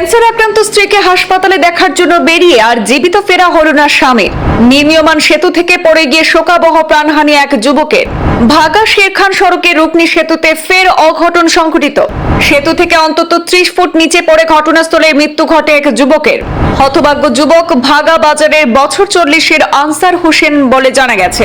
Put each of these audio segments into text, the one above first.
Cancer আক্রান্ত স্ত্রীকে হাসপাতালে দেখার জন্য বেরিয়ে আর জীবিত ফেরা হলো না স্বামী। নির্মীয়মান সেতু থেকে পড়ে গিয়ে শোকাবহ প্রাণহানি এক যুবকের। ভাগা শেরখান সড়কে রুকনি সেতুতে ফের অঘটন সংঘটিত। সেতু থেকে অন্তত ত্রিশ ফুট নিচে পড়ে ঘটনাস্থলে মৃত্যু ঘটে এক যুবকের। হতভাগ্য যুবক ভাগা বাজারের বছর চল্লিশের আনসার হোসেন বলে জানা গেছে।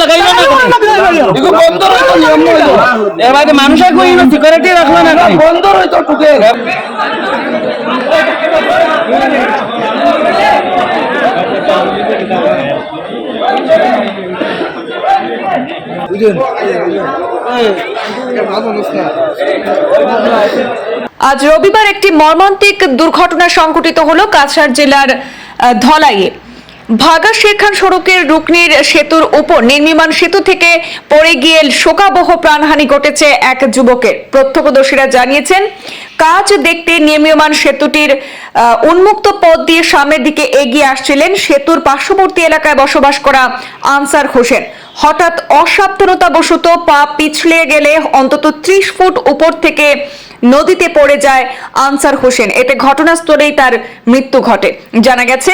লাগাইল না এগুলো বন্ধ রইতো নিয়ম হইল। এবারে মানুষের কই সিকিউরিটি রাখল না বন্ধ রইতো টুকে আজ রবিবার একটি মর্মান্তিক দুর্ঘটনা সংঘটিত হলো কাছাড় জেলার ধলাইয়ে। ভাগা শেখান সড়কের রুকনির সেতুর উপর নির্মীমান সেতু থেকে পড়ে গিয়ে শোকাবহ প্রাণহানি ঘটেছে এক যুবকের। প্রত্যক্ষদর্শীরা জানিয়েছেন, কাজ দেখতে নির্মীয়মান সেতুটির উন্মুক্ত পথ দিয়ে সামনের দিকে এগিয়ে আসছিলেন সেতুর পার্শ্ববর্তী এলাকায় বসবাস করা আনসার হোসেন। হঠাৎ অসাবধানতাবশত পা পিছলে গেলে অন্তত ত্রিশ ফুট উপর থেকে নদীতে পড়ে যায় আনসার হোসেন। এতে ঘটনাস্থলেই তার মৃত্যু ঘটে। জানা গেছে,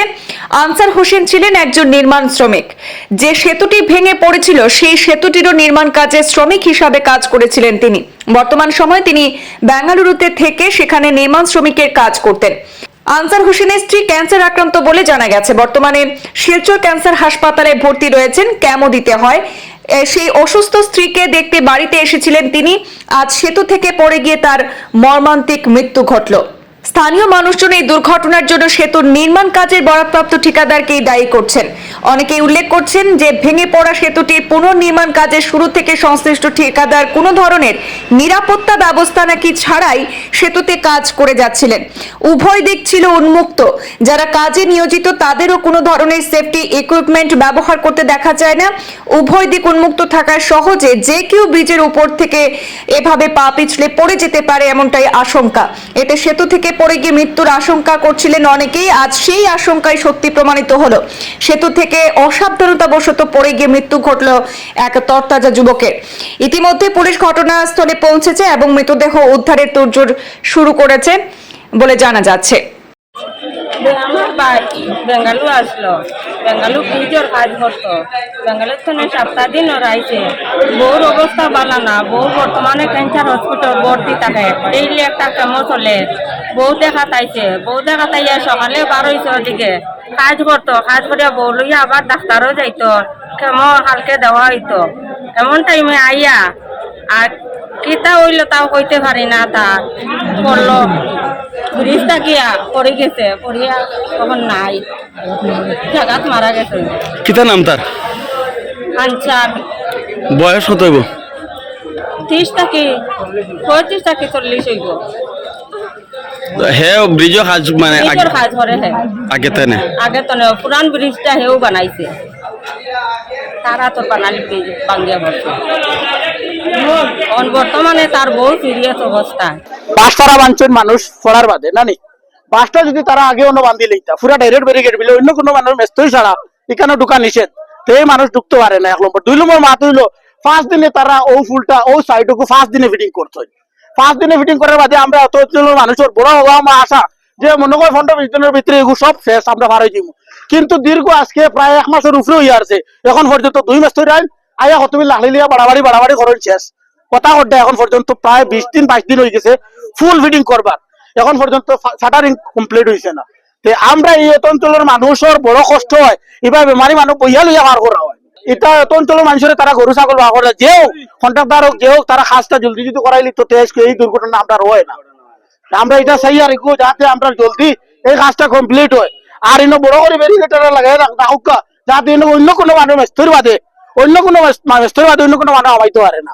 আনসার হোসেন ছিলেন একজন নির্মাণ শ্রমিক। যে সেতুটি ভেঙে পড়েছিল, সেই সেতুটিরও নির্মাণ কাজে শ্রমিক হিসাবে কাজ করেছিলেন তিনি। বর্তমান সময়ে তিনি বেঙ্গালুরুতে থেকে সেখানে নির্মাণ শ্রমিকের কাজ করতেন। আনসার হোসেনের স্ত্রী ক্যান্সার আক্রান্ত বলে জানা গেছে। বর্তমানে শিলচর ক্যান্সার হাসপাতালে ভর্তি রয়েছেন কেমো দিতে হয়। সেই অসুস্থ স্ত্রীকে দেখতে বাড়িতে এসেছিলেন তিনি। আজ সেতু থেকে পড়ে গিয়ে তার মর্মান্তিক মৃত্যু ঘটল। স্থানীয় মানুষজন এই দুর্ঘটনার জন্য সেতুর নির্মাণ কাজের বরাদপ্রাপ্ত ঠিকাদারকেই দায়ী করছেন। অনেকেই উল্লেখ করছেন যে ভেঙে পড়া সেতুটির পুনর্নির্মাণ কাজের শুরু থেকে সংশ্লিষ্ট ঠিকাদার কোনো ধরনের নিরাপত্তা ব্যবস্থা নাকি ছাড়াই সেতুতে কাজ করে যাচ্ছিলেন। উভয় দিক ছিল উন্মুক্ত। যারা কাজে নিয়োজিত তাদেরও কোনো ধরনের সেফটি ইকুইপমেন্ট ব্যবহার করতে দেখা যায় না। উভয় দিক উন্মুক্ত থাকায় সহজে যে কেউ ব্রিজের উপর থেকে এভাবে পা পিছলে পড়ে যেতে পারে এমনটাই আশঙ্কা। এতে সেতু থেকে পড়ে গিয়ে মৃত্যুর আশঙ্কা করছিলেন অনেকেই। আজ সেই আশঙ্কাই সত্যি প্রমাণিত হলো। সেতু থেকে অসাবধানতাবশত পড়ে গিয়ে মৃত্যু ঘটল এক তরতাজা যুবকের। ইতিমধ্যে পুলিশ ঘটনাস্থলে পৌঁছেছে এবং মৃতদেহ উদ্ধারের তোড়জোড় শুরু করেছে বলে জানা যাচ্ছে। আমার বাড়ি বেঙ্গালুরু আসলো। বেঙ্গালুর ব্রিজের কাজ করতো। বেঙ্গালুর থেকে সপ্তাহ দিন ওর আইছে বউর অবস্থা ভালো না। বউ বর্তমানে ক্যান্সার হসপিটাল ভর্তি থাকে। ডেইলি একটা কেমো চলে। বউ দেখা তাইছে বউ দেখা তাইয়া সকালে বার হয়েছে ওদিকে কাজ করতো। কাজ করিয়া বউ লইয়া আবার ডাক্তারও যাইতো। কেমো হালকে দেওয়া হইতো। এমন টাইমে আইয়া আর কিতা হইল তাও কইতে পারি না তা। করল ব্রিজটা গিয়া পড়ে গেছে? পড়িয়া তখন নাই। জাগাত মারা গেছে। কিতা নাম তার? আনসার। বয়স কত হইব? ত্রিশ থাকি পঁয়ত্রিশ থাকি চল্লিশ হইব। হে ব্রিজ কাজ মানে কাজ করে হে। আগে তেনে? আগে তো নে, পুরান ব্রিজটা হেও বানাইছে। তারা তো বানালি ব্রিজ বাঙ্গিয়া বর্তমানে তার বহু সিরিয়াস অবস্থা পাঁচতারা বাঞ্চন মানুষ পড়ার বাদে নানি যদি তারা আগে অন্য বান্ধি পুরা ডাইরেক্ট ব্যারিকেড অন্য কোনো মানুষ মেস্তই ছাড়া এখানে ঢুকা নিষেধ। তো মানুষ ঢুকতে পারে না এক নম্বর। দুই নম্বর পাঁচ দিনে তারা ও ফুলটা, ও পাঁচ দিনে ফিটিং করতে পাঁচ দিনে ফিটিং করার বাদে আমরা অত মানুষের বড় হওয়া আমার আশা যে মনে করি বিশ দিনের ভিতরে এগুলো সব শেষ, আমরা ভাড়াই দিব। কিন্তু দীর্ঘ আজকে প্রায় এক মাসের উপরে হয়ে আছে। এখন পর্যন্ত দুই মাস ধরে আইন, আয়া কতবিল লাহলি লিয়া বাড়াবাড়ি বাড়াবাড়ি করেন শেষ। কথা হড্ডা এখন পর্যন্ত প্রায় বিশ দিন, বাইশ দিন হয়ে গেছে। ফুল ফিটিং করবার। এখন পর্যন্ত শাটারিং কমপ্লিট হয়েছে না। তে আমরা এই অঞ্চলের মানুষের বড় কষ্ট হয়, এবার বেমারি মানুষ বইয়া লইয়া বার করা হয়। এটা অঞ্চলের মানুষের তারা গরু, ছাগল বার করে। যেও কন্ট্রাক্টার হোক, যে হোক, তারা কাজটা জলদি যদি করাইলি, তো তেজ এই দুর্ঘটনা আমরা হয় না। আমরা এটা চাই আর যাতে আমরা জলদি এই কাজটা কমপ্লিট হয়। আর ইনো বড় করে ব্যারিকেটার লাগাই রাখা যাতে অন্য কোনো মানুষ মেস্তর বাদে, অন্য কোনো মেস্তর বাদে অন্য কোনো মানুষ আমাইতে পারে না।